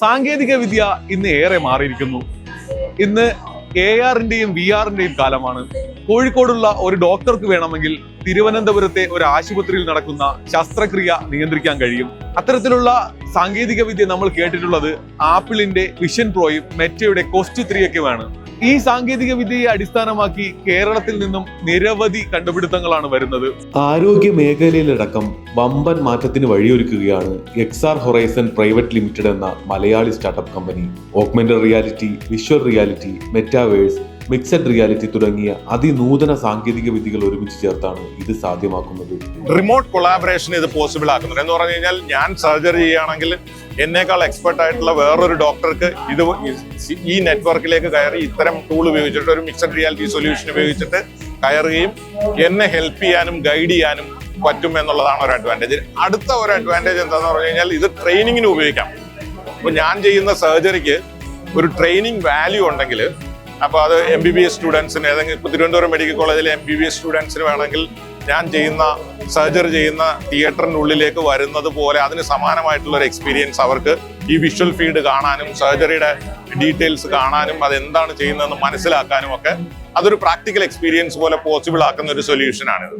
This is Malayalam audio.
സാങ്കേതിക വിദ്യ ഇന്ന് ഏറെ മാറിയിരിക്കുന്നു. ഇന്ന് എ ആറിന്റെയും വി ആറിന്റെയും കാലമാണ്. കോഴിക്കോടുള്ള ഒരു ഡോക്ടർക്ക് വേണമെങ്കിൽ തിരുവനന്തപുരത്തെ ഒരു ആശുപത്രിയിൽ നടക്കുന്ന ശസ്ത്രക്രിയ നിയന്ത്രിക്കാൻ കഴിയും. അത്തരത്തിലുള്ള സാങ്കേതിക വിദ്യ നമ്മൾ കേട്ടിട്ടുള്ളത് ആപ്പിളിന്റെ വിഷൻ പ്രോയും മെറ്റയുടെ കോസ്റ്റ് ത്രീയൊക്കെയാണ് ഈ സാങ്കേതിക വിദ്യയെ അടിസ്ഥാനമാക്കി കേരളത്തിൽ നിന്നും നിരവധി കണ്ടുപിടുത്തങ്ങളാണ് വരുന്നത്. ആരോഗ്യ മേഖലയിലടക്കം വമ്പൻ മാറ്റത്തിന് വഴിയൊരുക്കുകയാണ് എക്സാർ ഹൊറൈസൺ പ്രൈവറ്റ് ലിമിറ്റഡ് എന്ന Malayali startup company augmented reality visual reality metaverse mixed reality തുടങ്ങിയ അതിനൂതന സാങ്കേതിക വിദ്യകൾ ഒരുമിച്ച് ചേർത്താണ് ഇത് സാധ്യമാക്കുന്നത്. റിമോട്ട് കൊളാബറേഷൻ ഇത് പോസിബിൾ ആക്കുന്നുണ്ട് എന്ന് പറഞ്ഞു കഴിഞ്ഞാൽ ഞാൻ സർജറി ചെയ്യുകയാണെങ്കിൽ എന്നേക്കാൾ എക്സ്പെർട്ട് ആയിട്ടുള്ള വേറൊരു ഡോക്ടർക്ക് ഇത് ഈ നെറ്റ്വർക്കിലേക്ക് കയറി ഇത്തരം ടൂൾ ഉപയോഗിച്ചിട്ട് ഒരു മിക്സഡ് റിയാലിറ്റി സൊല്യൂഷൻ ഉപയോഗിച്ചിട്ട് കയറുകയും എന്നെ ഹെൽപ്പ് ചെയ്യാനും ഗൈഡ് ചെയ്യാനും പറ്റും എന്നുള്ളതാണ് ഒരു അഡ്വാന്റേജ് അടുത്ത ഒരു അഡ്വാന്റേജ് എന്താണെന്ന് പറഞ്ഞു കഴിഞ്ഞാൽ ഇത് ട്രെയിനിങ്ങിന് ഉപയോഗിക്കാം. ഇപ്പൊ ഞാൻ ചെയ്യുന്ന സർജറിക്ക് ഒരു ട്രെയിനിങ് വാല്യൂ ഉണ്ടെങ്കിൽ അപ്പോൾ അത് എം ബി ബി എസ് സ്റ്റുഡൻസിന് ഏതെങ്കിലും ഇപ്പോൾ തിരുവനന്തപുരം മെഡിക്കൽ കോളേജിലെ എം ബി ബി എസ് സ്റ്റുഡൻസിന് വേണമെങ്കിൽ ഞാൻ ചെയ്യുന്ന സർജറി ചെയ്യുന്ന തിയേറ്ററിന്റെ ഉള്ളിലേക്ക് വരുന്നത് പോലെ അതിന് സമാനമായിട്ടുള്ള ഒരു എക്സ്പീരിയൻസ് അവർക്ക് ഈ വിഷ്വൽ ഫീഡ് കാണാനും സർജറിയുടെ ഡീറ്റെയിൽസ് കാണാനും അതെന്താണ് ചെയ്യുന്നതെന്ന് മനസ്സിലാക്കാനും ഒക്കെ അതൊരു പ്രാക്ടിക്കൽ എക്സ്പീരിയൻസ് പോലെ പോസിബിൾ ആക്കുന്ന ഒരു സൊല്യൂഷനാണിത്